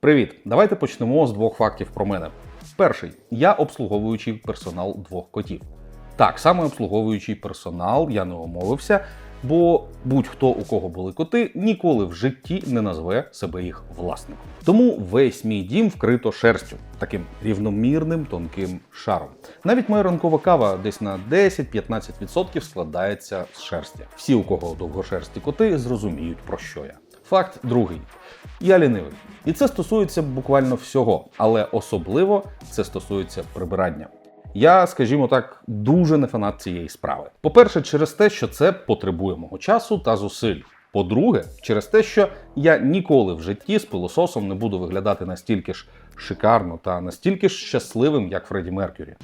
Привіт! Давайте почнемо з двох фактів про мене. Перший, я обслуговуючий персонал двох котів. Так, саме обслуговуючий персонал, я не омовився, бо будь-хто, у кого були коти, ніколи в житті не назве себе їх власником. Тому весь мій дім вкрито шерстю, таким рівномірним тонким шаром. Навіть моя ранкова кава десь на 10-15% складається з шерсті. Всі, у кого довгошерсті коти, зрозуміють про що я. Факт другий. Я лінивий. І це стосується буквально всього, але особливо це стосується прибирання. Я, скажімо так, дуже не фанат цієї справи. По-перше, через те, що це потребує мого часу та зусиль. По-друге, через те, що я ніколи в житті з пилососом не буду виглядати настільки ж шикарно та настільки ж щасливим, як Фредді Меркюрі.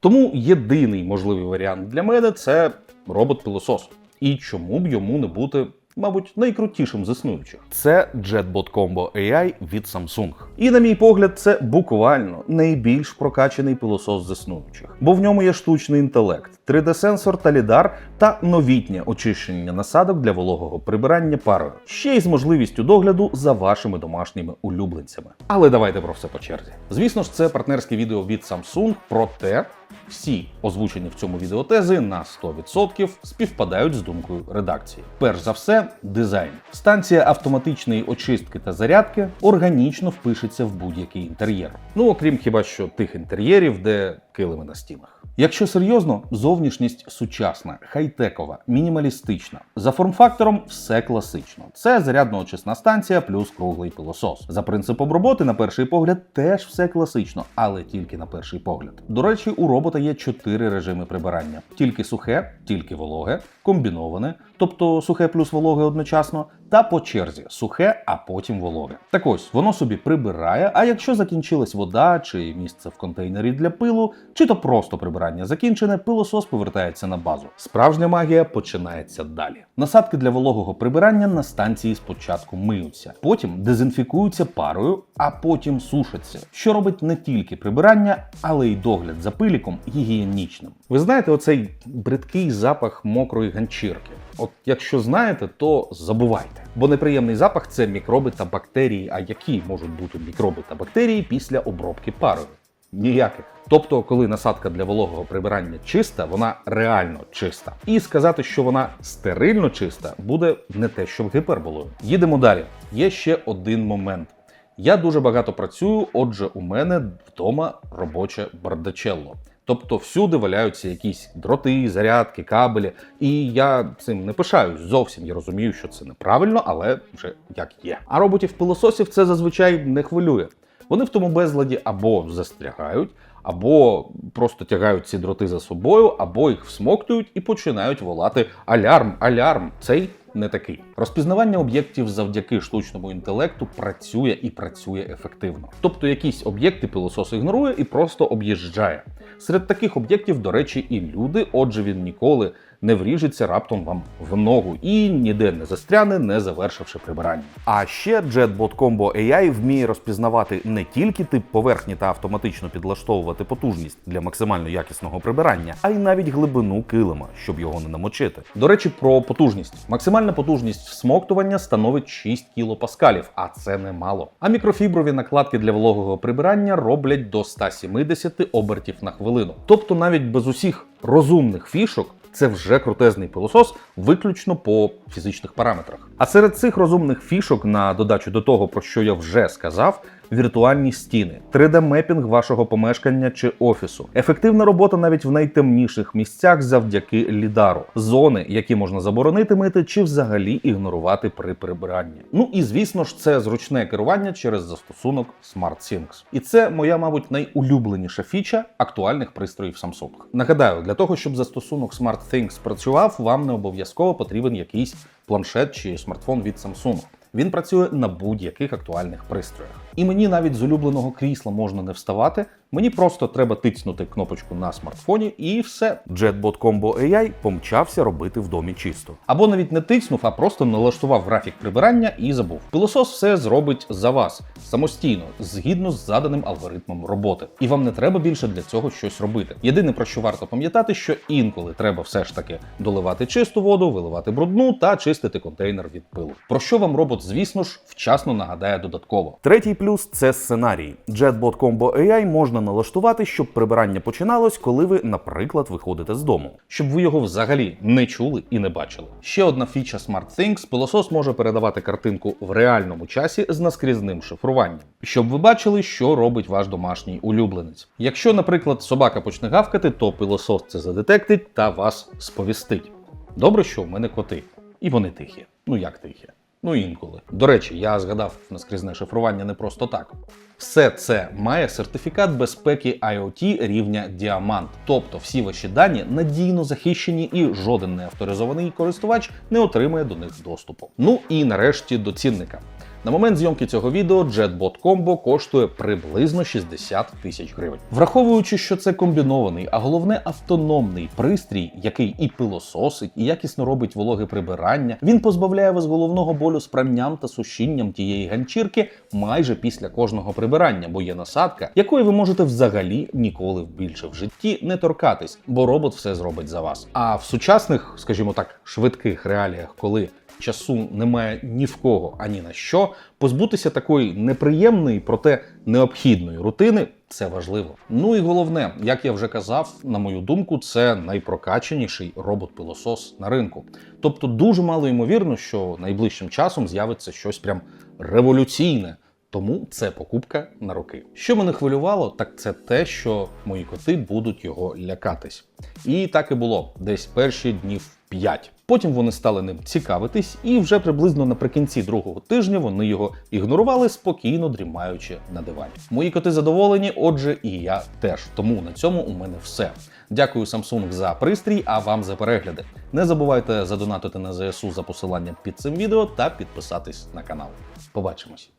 Тому єдиний можливий варіант для мене це робот-пилосос. І чому б йому не бути, мабуть, найкрутішим з існуючих? Це JetBot Combo AI від Samsung. І, на мій погляд, це буквально найбільш прокачаний пилосос з існуючих, бо в ньому є штучний інтелект, 3D-сенсор та лідар та новітнє очищення насадок для вологого прибирання парою, ще й з можливістю догляду за вашими домашніми улюбленцями. Але давайте про все по черзі. Звісно ж, це партнерське відео від Samsung, проте всі озвучені в цьому відео тези на 100% співпадають з думкою редакції. Перш за все, дизайн. Станція автоматичної очистки та зарядки органічно впишеться в будь-який інтер'єр. Ну окрім хіба що тих інтер'єрів, де килими на стінах. Якщо серйозно, зовнішність сучасна, хай-текова, мінімалістична. За форм-фактором все класично. Це зарядно-очисна станція плюс круглий пилосос. За принципом роботи, на перший погляд, теж все класично, але тільки на перший погляд. До речі, у робота є чотири режими прибирання: тільки сухе, тільки вологе, комбіноване, тобто сухе плюс вологе одночасно, та по черзі сухе, а потім вологе. Так ось воно собі прибирає. А якщо закінчилась вода чи місце в контейнері для пилу, чи то просто прибирання закінчене, пилосос повертається на базу. Справжня магія починається далі. Насадки для вологого прибирання на станції спочатку миються, потім дезінфікуються парою, а потім сушаться, що робить не тільки прибирання, але й догляд за пиліком гігієнічним. Ви знаєте, оцей бридкий запах мокрої ганчірки. От якщо знаєте, то забувайте. Бо неприємний запах це мікроби та бактерії. А які можуть бути мікроби та бактерії після обробки парою? Ніяких. Тобто, коли насадка для вологого прибирання чиста, вона реально чиста. І сказати, що вона стерильно чиста, буде не те, що гіперболою. Їдемо далі. Є ще один момент. Я дуже багато працюю, отже, у мене вдома робоче бардачелло. Тобто всюди валяються якісь дроти, зарядки, кабелі, і я цим не пишаюсь зовсім. Я розумію, що це неправильно, але вже як є. А роботів пилососів це зазвичай не хвилює. Вони в тому безладі або застрягають, або просто тягають ці дроти за собою, або їх всмоктують і починають волати алярм, алярм. Цей не такий. Розпізнавання об'єктів завдяки штучному інтелекту працює і працює ефективно. Тобто якісь об'єкти пилосос ігнорує і просто об'їжджає. Серед таких об'єктів, до речі, і люди, отже, він ніколи не вріжеться раптом вам в ногу і ніде не застряне, не завершивши прибирання. А ще JetBot Combo AI вміє розпізнавати не тільки тип поверхні та автоматично підлаштовувати потужність для максимально якісного прибирання, а й навіть глибину килима, щоб його не намочити. До речі, про потужність. Максимальна потужність всмоктування становить 6 кілопаскалів, а це немало. А мікрофіброві накладки для вологого прибирання роблять до 170 обертів на хвилину. Тобто навіть без усіх розумних фішок це вже крутезний пилосос, виключно по фізичних параметрах. А серед цих розумних фішок, на додачу до того, про що я вже сказав, віртуальні стіни, 3D-мепінг вашого помешкання чи офісу, ефективна робота навіть в найтемніших місцях завдяки лідару, зони, які можна заборонити мити чи взагалі ігнорувати при прибиранні. Ну і звісно ж, це зручне керування через застосунок SmartThings. І це моя, мабуть, найулюбленіша фіча актуальних пристроїв Samsung. Нагадаю, для того, щоб застосунок SmartThings працював, вам не обов'язково потрібен якийсь планшет чи смартфон від Samsung. Він працює на будь-яких актуальних пристроях. І мені навіть з улюбленого крісла можна не вставати. Мені просто треба тицнути кнопочку на смартфоні і все. JetBot Combo AI помчався робити в домі чисто. Або навіть не тицнув, а просто налаштував графік прибирання і забув. Пилосос все зробить за вас самостійно, згідно з заданим алгоритмом роботи. І вам не треба більше для цього щось робити. Єдине про що варто пам'ятати, що інколи треба все ж таки доливати чисту воду, виливати брудну та чистити контейнер від пилу. Про що вам робот, звісно ж, вчасно нагадає додатково. Третій плюс це сценарій. JetBot Combo AI можна налаштувати, щоб прибирання починалось, коли ви, наприклад, виходите з дому, щоб ви його взагалі не чули і не бачили. Ще одна фіча SmartThings – пилосос може передавати картинку в реальному часі з наскрізним шифруванням, щоб ви бачили, що робить ваш домашній улюбленець. Якщо, наприклад, собака почне гавкати, то пилосос це задетектить та вас сповістить. Добре, що в мене коти, і вони тихі. Ну як тихі? Ну інколи. До речі, я згадав наскрізне шифрування не просто так. Все це має сертифікат безпеки IoT рівня діамант. Тобто всі ваші дані надійно захищені і жоден неавторизований користувач не отримає до них доступу. Ну і нарешті до цінника. На момент зйомки цього відео JetBot Combo коштує приблизно 60 тисяч гривень. Враховуючи, що це комбінований, а головне автономний пристрій, який і пилососить, і якісно робить вологе прибирання, він позбавляє вас головного болю з пранням та сушінням тієї ганчірки майже після кожного прибирання, бо є насадка, якої ви можете взагалі ніколи більше в житті не торкатись, бо робот все зробить за вас. А в сучасних, скажімо так, швидких реаліях, коли часу немає ні в кого, ані на Позбутися такої неприємної, проте необхідної рутини це важливо. Ну і головне, як я вже казав, на мою думку, це найпрокаченіший робот-пилосос на ринку. Тобто дуже мало ймовірно, що найближчим часом з'явиться щось прям революційне. Тому це покупка на роки. Що мене хвилювало, так це те, що мої коти будуть його лякатись. І так і було десь перші днів 5. Потім вони стали ним цікавитись, і вже приблизно наприкінці другого тижня вони його ігнорували, спокійно дрімаючи на дивані. Мої коти задоволені, отже, і я теж. Тому на цьому у мене все. Дякую Samsung за пристрій, а вам за перегляди. Не забувайте задонатити на ЗСУ за посиланням під цим відео та підписатись на канал. Побачимось!